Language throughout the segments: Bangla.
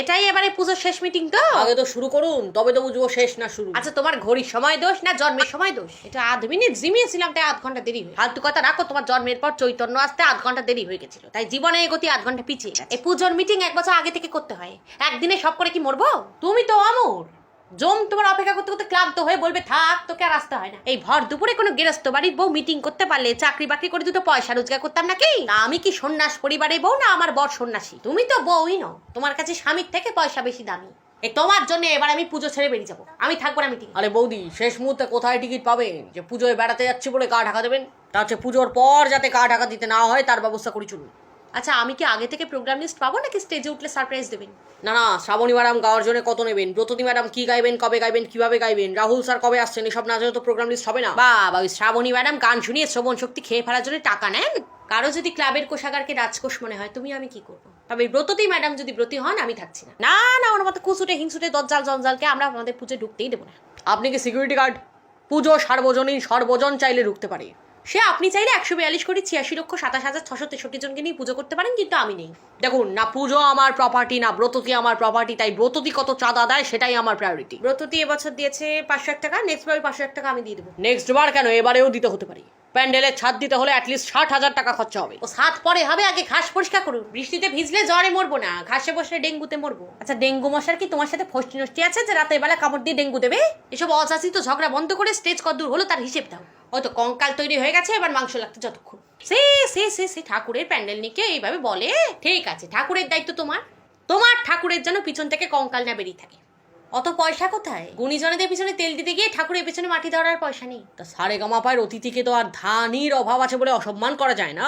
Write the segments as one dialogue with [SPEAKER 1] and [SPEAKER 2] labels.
[SPEAKER 1] এটাই এবারে পুজোর শেষ মিটিং তো?
[SPEAKER 2] আগে তো শুরু করুন তবে তো বুঝব শেষ না শুরু।
[SPEAKER 1] আচ্ছা তোমার ঘড়ির সময় দোষ না জন্মের সময় দোষ? এটা আধ মিনিট জিমিয়েছিলাম তাই আধ ঘণ্টা দেরি হয়ে ফালতু কথা রাখো তোমার জন্মের পর চৈতন্য আসতে আধ ঘণ্টা দেরি হয়ে গেছিল। তাই জীবনে গতি আধ ঘণ্টা পিছিয়ে এই পুজোর মিটিং এক বছর আগে থেকে করতে হয়। একদিনে সব করে কি মরবো? তুমি তো অমর। জম, তোমার অপেক্ষা করতে করতে ক্লান্ত হয়ে বলবে, থাক, তোকে আর আসতে হয় না। এই ভর দুপুরে কোনো গেরস্ত বাড়ির বউ মিটিং করতে পারলে চাকরি বাকরি করে দুটো পয়সা রোজগার করতাম নাকি? তা আমি কি সন্ন্যাস পরিবারের বউ না আমার বর সন্ন্যাসী? তুমি তো বউই নও, তোমার কাছে স্বামীর থেকে পয়সা বেশি দামি। এই তোমার জন্য এবার আমি পুজো ছেড়ে বেরিয়ে যাব। আমি থাকব না মিটিং
[SPEAKER 2] আরে বৌদি, শেষ মুহূর্তে কোথায় টিকিট পাবেন যে পুজোয় বেড়াতে যাচ্ছি বলে গা ঢাকা দেবেন? তা হচ্ছে পুজোর পর যাতে গা ঢাকা দিতে না হয়, তার ব্যবস্থা করি চলুন।
[SPEAKER 1] আচ্ছা আমি কি আগে থেকে প্রোগ্রাম লিস্ট পাবো নাকি স্টেজে উঠলে সারপ্রাইজ দেবেন?
[SPEAKER 2] না না শ্রাবণী ম্যাডাম গাওয়ার জন্য কত নেবেন? ব্রততী ম্যাডাম কি গাইবেন কবে গাইবেন কীভাবে গাইবেন? রাহুল স্যার কবে আসছেন? এসব না জানলে তো প্রোগ্রাম লিস্ট হবে না।
[SPEAKER 1] বাবা ওই শ্রাবণী ম্যাডাম গান শুনিয়ে শ্রবণ শক্তি খেয়ে ফেলার জন্য টাকা নেন? কারও যদি ক্লাবের কোষাগারকে রাজকোষ মনে হয় তুমি আমি কি করব? তবে ব্রততী ম্যাডাম যদি ব্রতী হন আমি থাকছি না। না না ওনার মতো কুচুটে হিংসুটে দজ্জাল জঞ্জালকে আমরা আমাদের পুজো ঢুকতেই দেবো না।
[SPEAKER 2] আপনি কি সিকিউরিটি গার্ড পুজো সার্বজনীন সর্বজন চাইলে ঢুকতে পারে।
[SPEAKER 1] সে আপনি চাইলে একশো বিয়াল্লিশ কোটি ছিয়াশি লক্ষ সাতাশ হাজার ছশো তেষট্টি জনকে নিয়ে পুজো করতে পারেন কিন্তু আমি নেই।
[SPEAKER 2] দেখুন না পুজো আমার প্রপার্টি না ব্রততি আমার প্রপার্টি তাই ব্রততি কত চাঁদা দেয় সেটাই আমার প্রায়োরিটি
[SPEAKER 1] ব্রততি এবছর দিয়েছে পাঁচশো এক টাকা নেক্সট বার পাঁচশো এক টাকা আমি দিয়ে দেবো।
[SPEAKER 2] নেক্সট বার কেন? এবারেও দিতে হতে পারি। প্যান্ডেলের ছাদ দিতে হলে অ্যাটলিস্ট ষাট হাজার টাকা খরচা হবে।
[SPEAKER 1] ও সাত পরে হবে? আগে ঘাস পরিষ্কার করুন। বৃষ্টিতে ভিজলে জ্বরে মরবো না। ঘাসে বসলে ডেঙ্গুতে মরবো। আচ্ছা ডেঙ্গু মশার কি তোমার সাথে ফষ্টি নষ্টি আছে যে রাতের বেলা কামড় দিয়ে ডেঙ্গু দেবে? এসব অচাচিত ঝগড়া বন্ধ করে স্টেজ কদ্দূর হলো তার হিসেব দাও। হয়তো কঙ্কাল তৈরি হয়ে গেছে এবার মাংস লাগতে যতক্ষণ। সে সে সে সে ঠাকুরের প্যান্ডেল নিকে এইভাবে বলে? ঠিক আছে ঠাকুরের দায়িত্ব তোমার। তোমার ঠাকুরের যেন পিছন থেকে কঙ্কাল না বেরিয়ে থাকে। অত পয়সা কোথায়? গুণীজনেদের পিছনে তেল দিতে গিয়ে ঠাকুরের পিছনে মাটি ধরার পয়সা নেই।
[SPEAKER 2] তা সারে গামাপায়ের অতিথিকে তো আর ধানির অভাব আছে বলে অসম্মান করা যায় না।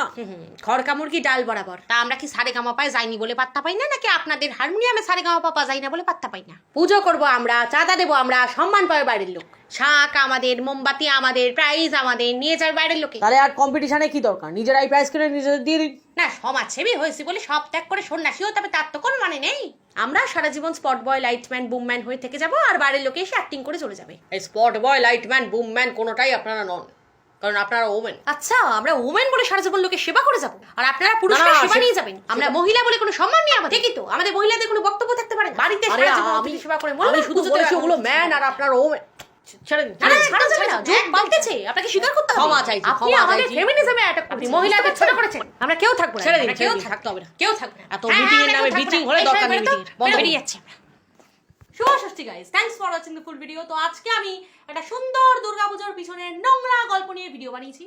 [SPEAKER 1] খড় কামড় কি ডাল বরাবর? তা আমরা কি সারে গামা পায়ে যাইনি বলে পাত্তা পাই না নাকি আপনাদের হারমোনিয়ামে সারে গামা পাপা যাই না বলে পাত্তা পাই না? পুজো করব আমরা চাঁদা দেবো আমরা সম্মান পাবে বাড়ির লোক। শাক আমাদের মোমবাতি আমাদের প্রাইজ আমাদের নিয়ে যাবে বাইরের লোকে।
[SPEAKER 2] তাহলে আর কম্পিটিশনে কি দরকার? নিজেরাই প্রাইজ কিনে নিজেদের দিয়ে দিন।
[SPEAKER 1] না সমাজসেবী হয়েছি বলে সব ত্যাগ করে সন্ন্যাসী হতে হবে তার তো কোনো মানে নেই। আমরা সারা জীবন স্পট বয় লাইটম্যান বুমম্যান হয়ে থেকে যাব আর বাইরের লোকে এসে অ্যাক্টিং করে চলে যাবে।
[SPEAKER 2] এই স্পট বয় লাইটম্যান বুমম্যান কোনোটাই আপনারা নন কারণ আপনারা ওমেন
[SPEAKER 1] আচ্ছা আমরা ওমেন বলে সারা জীবন লোকের সেবা করে যাব আর আপনারা পুরুষরা সেবা নিয়ে যাবেন। আমরা মহিলা বলে কোনো সম্মান নেই আমাদের। ঠিকই তো আমাদের মহিলাদের কোনো বক্তব্য থাকতে পারে। বাড়িতে সারা জীবন
[SPEAKER 2] আমি
[SPEAKER 1] সেবা করে
[SPEAKER 2] আমি শুধু বলেছি ওগুলো ম্যান আর আপনার ওমেন ছেড়ে দিন
[SPEAKER 1] না, না,
[SPEAKER 2] ছেড়ে দিন।
[SPEAKER 1] ছাড়া যাবে না, যুগ পাল্টেছে, আপনাকে স্বীকার করতে হবে।
[SPEAKER 2] ক্ষমা চাইছি,
[SPEAKER 1] আপনি আমাদের ফেমিনিজমে অ্যাটাক করছেন, মহিলাদের ছোট করেছেন। আমরা কেউ থাকব
[SPEAKER 2] ছেড়ে দিন,
[SPEAKER 1] কেউ
[SPEAKER 2] থাকতে হবে না।
[SPEAKER 1] কেউ থাকব না।
[SPEAKER 2] এত
[SPEAKER 1] হ্যাঁ,
[SPEAKER 2] এর নামে
[SPEAKER 1] কেউ থাকব
[SPEAKER 2] meeting
[SPEAKER 1] না।
[SPEAKER 2] হলে দরকার নেই
[SPEAKER 1] বেরো তো,
[SPEAKER 2] meeting এর। বন্ধ
[SPEAKER 1] বেরিয়ে যাচ্ছি শুভ Shashthi guys thanks for watching the full video তো আজকে আমি একটা সুন্দর দুর্গাপুজোর পিছনে নোংরা গল্প নিয়ে ভিডিও বানিয়েছি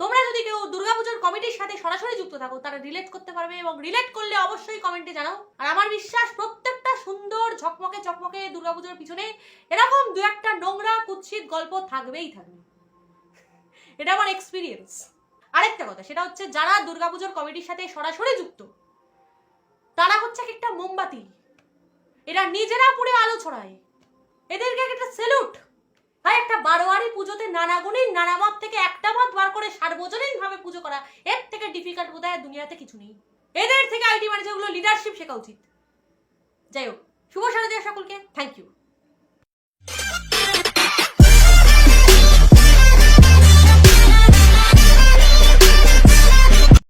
[SPEAKER 1] তোমরা যদি কেউ দুর্গাপুজোর কমিটির সাথে সরাসরি যুক্ত থাকো, তারা রিলেট করতে পারবে এবং রিলেট করলে অবশ্যই কমেন্টে জানাও। আর আমার বিশ্বাস, প্রত্যেকটা সুন্দর, ঝকমকে চকমকে দুর্গাপুজোর পিছনে এরকম দু একটা নোংরা, কুৎসিত গল্প থাকবেই থাকবে। এটা আমার এক্সপিরিয়েন্স আরেকটা কথা, সেটা হচ্ছে যারা দুর্গাপুজোর কমিটির সাথে সরাসরি যুক্ত, তারা হচ্ছে একটা মোমবাতি। এরা নিজেরা পুড়ে আলো ছড়ায়। এদেরকে একটা সেলুট ভাই একটা বারোয়ারি পুজোতে নানা গুণের নানা মত থেকে একটা মত বার করে সার্বজনীন ভাবে পুজো করা এর থেকে ডিফিকাল্ট বোধ হয় দুনিয়াতে কিছু নেই। এদের থেকে আইটি ম্যানেজারগুলো লিডারশিপ শেখা উচিত। যাই হোক, শুভ সারাদিন সকলকে থ্যাংক ইউ